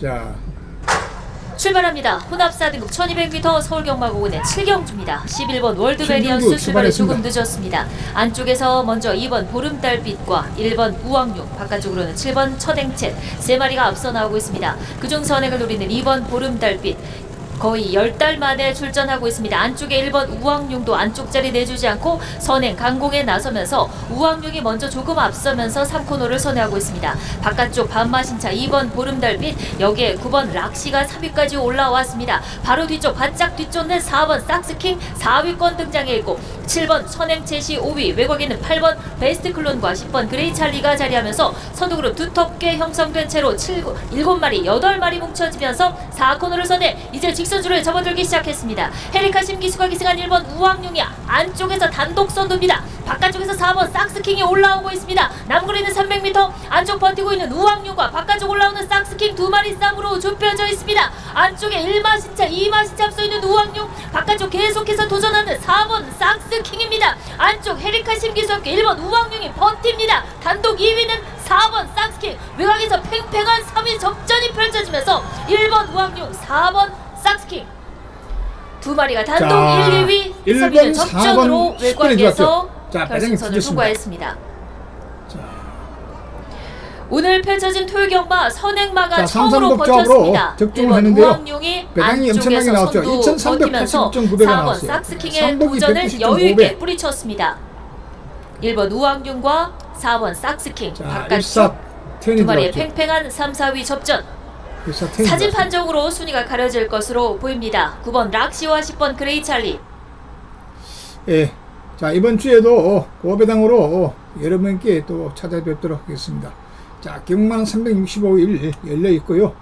자, 출발합니다. 혼합 4등급 1200m 서울 경마고군의 7경주입니다. 11번 월드 칠경주 베리언스 출발이 조금. 늦었습니다. 안쪽에서 먼저 2번 보름달빛과 1번 우왕룡, 바깥쪽으로는 7번 첫행챗 세 마리가 앞서 나오고 있습니다. 그중 선행을 노리는 2번 보름달빛 거의 10달 만에 출전하고 있습니다. 안쪽에 1번 우왕룡도 안쪽 자리 내주지 않고 선행 강공에 나서면서 우왕룡이 먼저 조금 앞서면서 3코너를 선회하고 있습니다. 바깥쪽 반마신차 2번 보름달빛 여기에 9번 락시가 3위까지 올라왔습니다. 바로 뒤쪽 바짝 뒤쫓는 4번 싹스킹 4위권 등장해 있고 7번 선행채시 5위 외곽에는 8번 베스트 클론과 10번 그레이 찰리가 자리하면서 선두그룹 두텁게 형성된 채로 7, 7마리 8마리 뭉쳐지면서 4코너를 선해 이제 직 선줄을 접어들기 시작했습니다. 헤리카 심기수가 기승한 1번 우왕룡이 안쪽에서 단독 선두입니다. 바깥쪽에서 4번 싹스킹이 올라오고 있습니다. 남거리는 300m 안쪽 버티고 있는 우왕룡과 바깥쪽 올라오는 싹스킹 두 마리 쌍으로 좁혀져 있습니다. 안쪽에 1마신차 2마신차 앞서 있는 우왕룡 바깥쪽 계속해서 도전하는 4번 싹스킹입니다. 안쪽 헤리카 심기수 함께 1번 우왕룡이 버팁니다. 단독 2위는 4번 싹스킹 외곽에서 팽팽한 3위 접전이 펼쳐지면서 1번 우왕룡 4번 싹 스킹 두 마리가 단독 자, 1, 2위 1번, 3위는 접전으로 4번 외곽에서. 자, 결승선을. 통과했습니다. 자, 오늘 펼쳐진 토요 경마 선행마가 자, 처음으로 버텼습니다. 1번 했는데요. 배당이 엄청나게 안쪽에서 나왔죠. 선두 버티면서 2386.9배가 4번 나왔어요. 싹스킹의 도전을 190.5배. 여유 있게 뿌리쳤습니다. 1번 우왕룡과 4번 싹스킹 자, 바깥쪽 두 마리의. 팽팽한 3, 4위 접전 일 사 텐이 사진 들어왔죠. 판정으로 순위가 가려질 것으로 보입니다. 9번 락시와 10번 그레이 찰리 예. 자, 이번 주에도 고배당으로 여러분께 또 찾아뵙도록 하겠습니다. 자, 경만 365일 열려 있고요.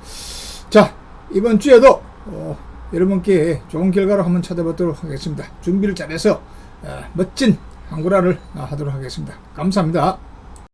자, 이번 주에도 어, 여러분께 좋은 결과로 한번 찾아뵙도록 하겠습니다. 준비를 잘해서 어, 멋진 한구라를 하도록 하겠습니다. 감사합니다.